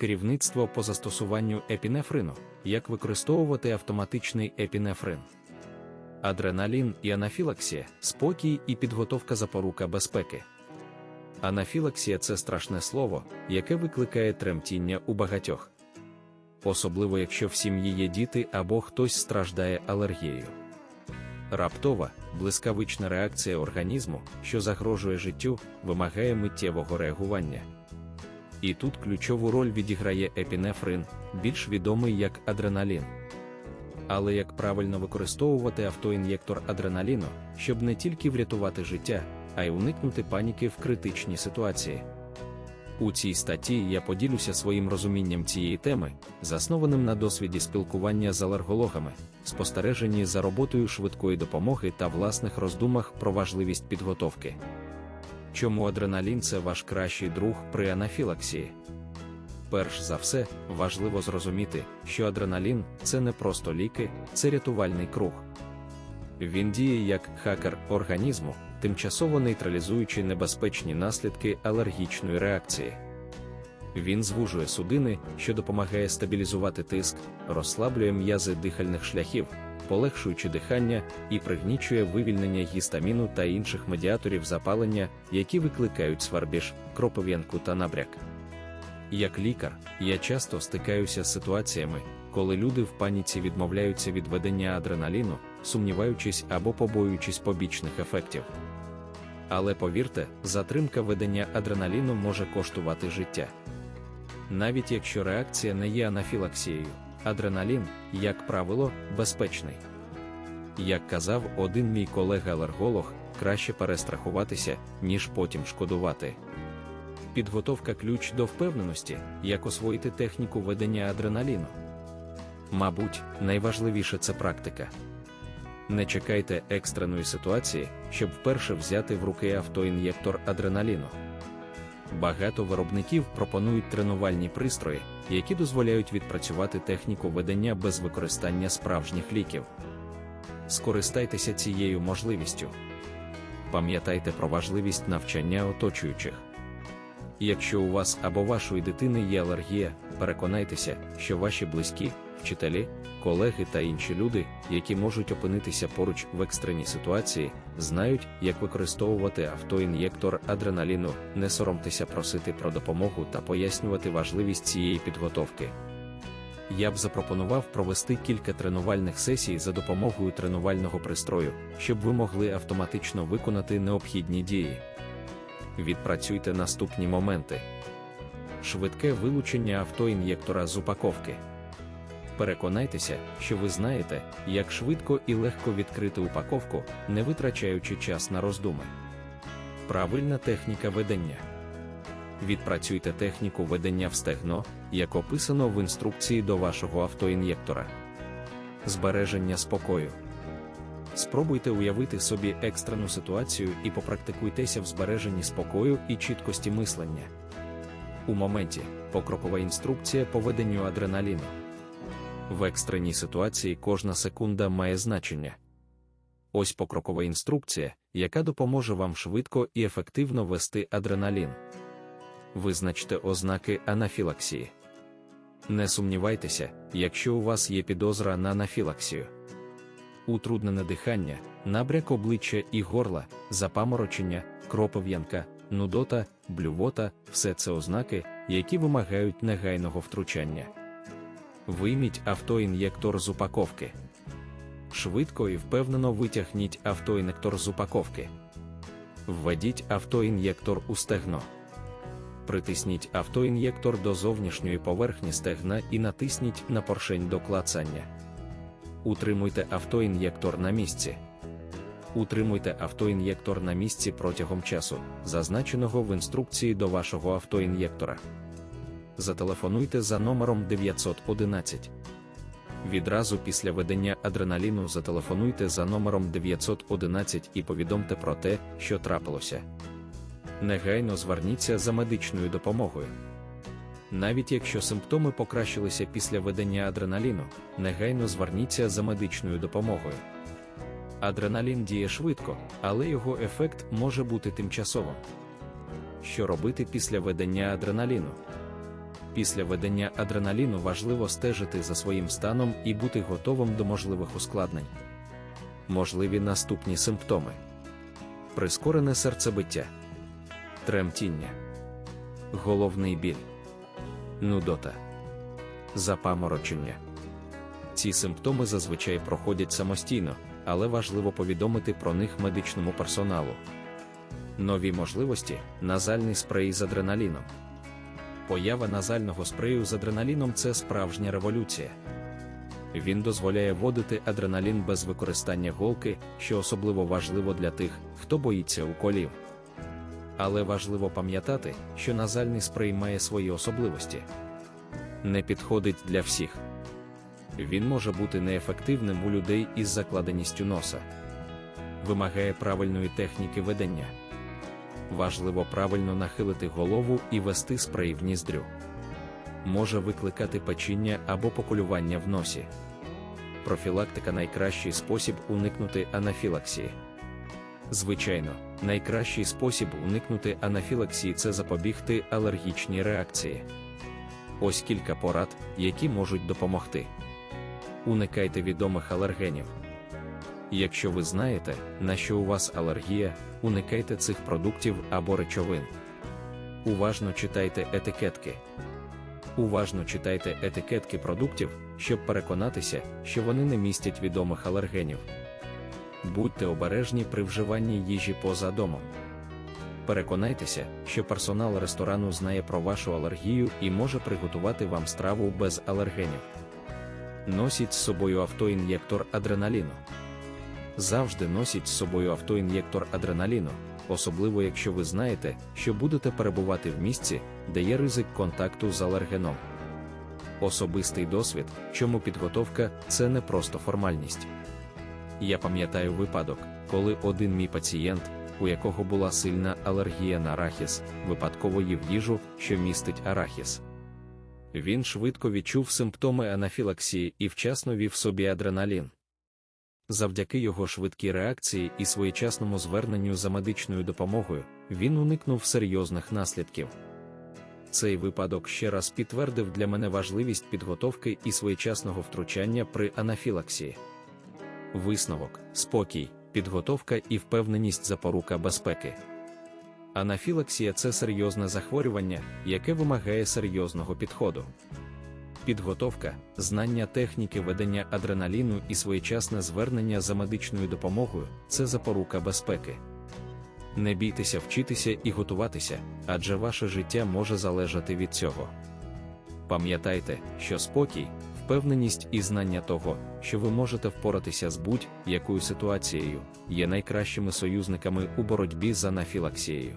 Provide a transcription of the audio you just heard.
Керівництво по застосуванню епінефрину, як використовувати автоматичний епінефрин. Адреналін і анафілаксія спокій і підготовка запорука безпеки. Анафілаксія це страшне слово, яке викликає тремтіння у багатьох. Особливо якщо в сім'ї є діти або хтось страждає алергією. Раптова, блискавична реакція організму, що загрожує життю, вимагає миттєвого реагування. І тут ключову роль відіграє епінефрин, більш відомий як адреналін. Але як правильно використовувати автоін'єктор адреналіну, щоб не тільки врятувати життя, а й уникнути паніки в критичній ситуації. У цій статті я поділюся своїм розумінням цієї теми, заснованим на досвіді спілкування з алергологами, спостереженні за роботою швидкої допомоги та власних роздумах про важливість підготовки. Чому адреналін це ваш кращий друг при анафілаксії? Перш за все, важливо зрозуміти, що адреналін це не просто ліки, це рятувальний круг. Він діє як хакер організму, тимчасово нейтралізуючи небезпечні наслідки алергічної реакції. Він звужує судини, що допомагає стабілізувати тиск, розслаблює м'язи дихальних шляхів, полегшуючи дихання і пригнічує вивільнення гістаміну та інших медіаторів запалення, які викликають сварбіж, кропов'янку та набряк. Як лікар, я часто стикаюся з ситуаціями, коли люди в паніці відмовляються від ведення адреналіну, сумніваючись або побоюючись побічних ефектів. Але повірте, затримка ведення адреналіну може коштувати життя. Навіть якщо реакція не є анафілаксією, адреналін, як правило, безпечний. Як казав один мій колега-алерголог, краще перестрахуватися, ніж потім шкодувати. Підготовка ключ до впевненості, як освоїти техніку ведення адреналіну. Мабуть, найважливіше це практика. Не чекайте екстреної ситуації, щоб вперше взяти в руки автоін'єктор адреналіну. Багато виробників пропонують тренувальні пристрої, які дозволяють відпрацювати техніку ведення без використання справжніх ліків. Скористайтеся цією можливістю. Пам'ятайте про важливість навчання оточуючих. Якщо у вас або вашої дитини є алергія, переконайтеся, що ваші близькі, вчителі, колеги та інші люди, які можуть опинитися поруч в екстреній ситуації, знають, як використовувати автоін'єктор адреналіну, не соромтеся просити про допомогу та пояснювати важливість цієї підготовки. Я б запропонував провести кілька тренувальних сесій за допомогою тренувального пристрою, щоб ви могли автоматично виконати необхідні дії. Відпрацюйте наступні моменти. Швидке вилучення автоін'єктора з упаковки. Переконайтеся, що ви знаєте, як швидко і легко відкрити упаковку, не витрачаючи час на роздуми. Правильна техніка ведення. Відпрацюйте техніку ведення в стегно, як описано в інструкції до вашого автоін'єктора. Збереження спокою. Спробуйте уявити собі екстрену ситуацію і попрактикуйтеся в збереженні спокою і чіткості мислення. У моменті покрокова інструкція по веденню адреналіну. В екстреній ситуації кожна секунда має значення. Ось покрокова інструкція, яка допоможе вам швидко і ефективно вести адреналін. Визначте ознаки анафілаксії. Не сумнівайтеся, якщо у вас є підозра на анафілаксію. Утруднене дихання, набряк обличчя і горла, запаморочення, кропов'янка, нудота, блювота все це ознаки, які вимагають негайного втручання. Вийміть автоін'єктор з упаковки. Швидко і впевнено витягніть автоін'єктор з упаковки. Введіть автоін'єктор у стегно. Притисніть автоін'єктор до зовнішньої поверхні стегна і натисніть на поршень до клацання. Утримуйте автоін'єктор на місці. Утримуйте автоін'єктор на місці протягом часу, зазначеного в інструкції до вашого автоін'єктора. Зателефонуйте за номером 911. Відразу після ведення адреналіну зателефонуйте за номером 911 і повідомте про те, що трапилося. Негайно зверніться за медичною допомогою. Навіть якщо симптоми покращилися після ведення адреналіну, негайно зверніться за медичною допомогою. Адреналін діє швидко, але його ефект може бути тимчасовим. Що робити після ведення адреналіну? Після ведення адреналіну важливо стежити за своїм станом і бути готовим до можливих ускладнень. Можливі наступні симптоми: прискорене серцебиття, тремтіння, головний біль, нудота, запаморочення. Ці симптоми зазвичай проходять самостійно, але важливо повідомити про них медичному персоналу. Нові можливості назальний спрей з адреналіном. Поява назального спрею з адреналіном це справжня революція. Він дозволяє вводити адреналін без використання голки, що особливо важливо для тих, хто боїться уколів. Але важливо пам'ятати, що назальний спрей має свої особливості. Не підходить для всіх. Він може бути неефективним у людей із закладеністю носа. Вимагає правильної техніки ведення. Важливо правильно нахилити голову і вести спрей в ніздрю. Може викликати печіння або поколювання в носі. Профілактика найкращий спосіб уникнути анафілаксії. Звичайно, найкращий спосіб уникнути анафілаксії це запобігти алергічній реакції. Ось кілька порад, які можуть допомогти. Уникайте відомих алергенів. Якщо ви знаєте, на що у вас алергія, уникайте цих продуктів або речовин. Уважно читайте етикетки. Уважно читайте етикетки продуктів, щоб переконатися, що вони не містять відомих алергенів. Будьте обережні при вживанні їжі поза домом. Переконайтеся, що персонал ресторану знає про вашу алергію і може приготувати вам страву без алергенів. Носіть з собою автоін'єктор адреналіну. Завжди носіть з собою автоін'єктор адреналіну, особливо якщо ви знаєте, що будете перебувати в місці, де є ризик контакту з алергеном. Особистий досвід, чому підготовка це не просто формальність. Я пам'ятаю випадок, коли один мій пацієнт, у якого була сильна алергія на арахіс, випадково їв їжу, що містить арахіс. Він швидко відчув симптоми анафілаксії і вчасно вів собі адреналін. Завдяки його швидкій реакції і своєчасному зверненню за медичною допомогою, він уникнув серйозних наслідків. Цей випадок ще раз підтвердив для мене важливість підготовки і своєчасного втручання при анафілаксії. Висновок, спокій, підготовка і впевненість запорука безпеки. Анафілаксія це серйозне захворювання, яке вимагає серйозного підходу. Підготовка, знання техніки ведення адреналіну і своєчасне звернення за медичною допомогою це запорука безпеки. Не бійтеся вчитися і готуватися, адже ваше життя може залежати від цього. Пам'ятайте, що спокій, впевненість і знання того, що ви можете впоратися з будь-якою ситуацією, є найкращими союзниками у боротьбі з анафілаксією.